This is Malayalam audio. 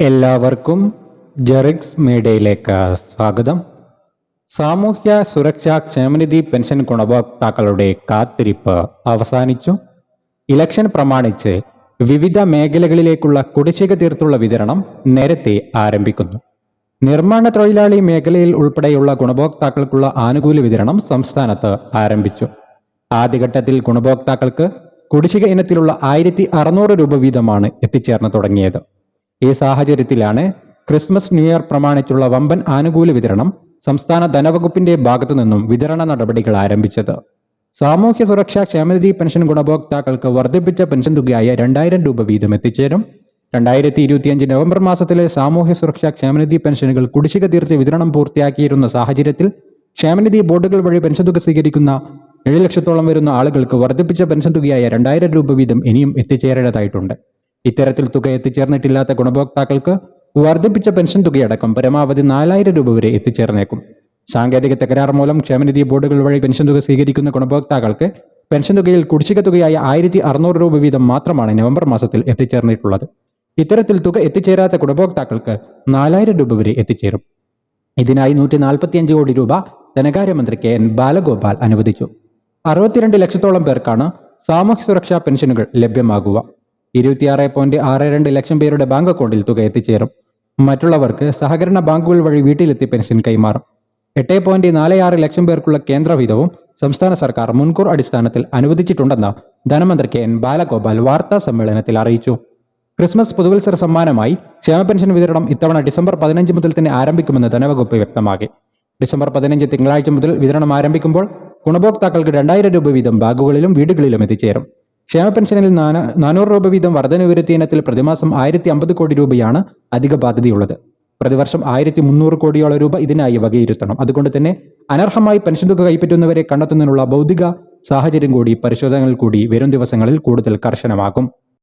എല്ലാവർക്കും ജെറിക്സ് മീഡിയയിലേക്ക് സ്വാഗതം. സാമൂഹ്യ സുരക്ഷാ ക്ഷേമനിധി പെൻഷൻ ഗുണഭോക്താക്കളുടെ കാത്തിരിപ്പ് അവസാനിച്ചു. ഇലക്ഷൻ പ്രമാണിച്ച് വിവിധ മേഖലകളിലേക്കുള്ള കുടിശ്ശിക തീർത്തുള്ള വിതരണം നേരത്തെ ആരംഭിക്കുന്നു. നിർമ്മാണ തൊഴിലാളി മേഖലയിൽ ഉൾപ്പെടെയുള്ള ഗുണഭോക്താക്കൾക്കുള്ള ആനുകൂല്യ വിതരണം സംസ്ഥാനത്ത് ആരംഭിച്ചു. ആദ്യഘട്ടത്തിൽ ഗുണഭോക്താക്കൾക്ക് കുടിശ്ശിക ഇനത്തിലുള്ള ആയിരത്തി രൂപ വീതമാണ് എത്തിച്ചേർന്ന് തുടങ്ങിയത്. ഈ സാഹചര്യത്തിലാണ് ക്രിസ്മസ് ന്യൂ ഇയർ പ്രമാണിച്ചുള്ള വമ്പൻ ആനുകൂല വിതരണം സംസ്ഥാന ധനവകുപ്പിന്റെ ഭാഗത്തു നിന്നും വിതരണ നടപടികൾ ആരംഭിച്ചത്. സാമൂഹ്യ സുരക്ഷാ ക്ഷേമനിധി പെൻഷൻ ഗുണഭോക്താക്കൾക്ക് വർദ്ധിപ്പിച്ച പെൻഷൻ തുകയായ രണ്ടായിരം രൂപ വീതം എത്തിച്ചേരും. രണ്ടായിരത്തി ഇരുപത്തിയഞ്ച് നവംബർ മാസത്തിലെ സാമൂഹ്യ സുരക്ഷാ ക്ഷേമനിധി പെൻഷനുകൾ കുടിശ്ശിക തീർത്ത് വിതരണം പൂർത്തിയാക്കിയിരുന്ന സാഹചര്യത്തിൽ ക്ഷേമനിധി ബോർഡുകൾ വഴി പെൻഷൻ തുക സ്വീകരിക്കുന്ന ഏഴ് ലക്ഷത്തോളം വരുന്ന ആളുകൾക്ക് വർദ്ധിപ്പിച്ച പെൻഷൻ തുകയായ രണ്ടായിരം രൂപ വീതം ഇനിയും എത്തിച്ചേരേണ്ടതായിട്ടുണ്ട്. ഇത്തരത്തിൽ തുക എത്തിച്ചേർന്നിട്ടില്ലാത്ത ഗുണഭോക്താക്കൾക്ക് വർദ്ധിപ്പിച്ച പെൻഷൻ തുകയടക്കം പരമാവധി നാലായിരം രൂപ വരെ എത്തിച്ചേർന്നേക്കും. സാങ്കേതിക തകരാർ മൂലം ക്ഷേമനിധി ബോർഡുകൾ വഴി പെൻഷൻ തുക സ്വീകരിക്കുന്ന ഗുണഭോക്താക്കൾക്ക് പെൻഷൻ തുകയിൽ കുടിശ്ശിക തുകയായ ആയിരത്തി അറുന്നൂറ് രൂപ വീതം മാത്രമാണ് നവംബർ മാസത്തിൽ എത്തിച്ചേർന്നിട്ടുള്ളത്. ഇത്തരത്തിൽ തുക എത്തിച്ചേരാത്ത ഗുണഭോക്താക്കൾക്ക് നാലായിരം രൂപ വരെ എത്തിച്ചേരും. ഇതിനായി നൂറ്റി നാൽപ്പത്തിയഞ്ച് കോടി രൂപ ധനകാര്യമന്ത്രി കെ എൻ ബാലഗോപാൽ അനുവദിച്ചു. അറുപത്തിരണ്ട് ലക്ഷത്തോളം പേർക്കാണ് സാമൂഹ്യ സുരക്ഷാ പെൻഷനുകൾ ലഭ്യമാകുക. ഇരുപത്തിയാറ് പോയിന്റ് ആറ് രണ്ട് ലക്ഷം പേരുടെ ബാങ്ക് അക്കൗണ്ടിൽ തുക എത്തിച്ചേരും. മറ്റുള്ളവർക്ക് സഹകരണ ബാങ്കുകൾ വഴി വീട്ടിലെത്തി പെൻഷൻ കൈമാറും. എട്ട് പോയിന്റ് നാല് ആറ് ലക്ഷം പേർക്കുള്ള കേന്ദ്ര വിധവും സംസ്ഥാന സർക്കാർ മുൻകൂർ അടിസ്ഥാനത്തിൽ അനുവദിച്ചിട്ടുണ്ടെന്ന് ധനമന്ത്രി കെ എൻ ബാലഗോപാൽ വാർത്താ സമ്മേളനത്തിൽ അറിയിച്ചു. ക്രിസ്മസ് പുതുവത്സര സമ്മാനമായി ക്ഷേമ പെൻഷൻ വിതരണം ഇത്തവണ ഡിസംബർ പതിനഞ്ച് മുതൽ തന്നെ ആരംഭിക്കുമെന്ന് ധനവകുപ്പ് വ്യക്തമാക്കി. ഡിസംബർ പതിനഞ്ച് തിങ്കളാഴ്ച മുതൽ വിതരണം ആരംഭിക്കുമ്പോൾ ഗുണഭോക്താക്കൾക്ക് രണ്ടായിരം രൂപ വീതം ബാഗുകളിലും വീടുകളിലും എത്തിച്ചേരും. ക്ഷേമ പെൻഷനിൽ നാന- നാനൂറ് രൂപ വീതം വർധന വരുത്തിയ ഇനത്തിൽ പ്രതിമാസം ആയിരത്തി അമ്പത് കോടി രൂപയാണ് അധിക ബാധ്യതയുള്ളത്. പ്രതിവർഷം ആയിരത്തി മുന്നൂറ് കോടിയോളം രൂപ ഇതിനായി വകയിരുത്തണം. അതുകൊണ്ട് തന്നെ അനർഹമായി പെൻഷൻ തുക കൈപ്പറ്റുന്നവരെ കണ്ടെത്തുന്നതിനുള്ള ഭൗതിക സാഹചര്യം കൂടി പരിശോധനകൾ കൂടി വരും ദിവസങ്ങളിൽ കൂടുതൽ കർശനമാകും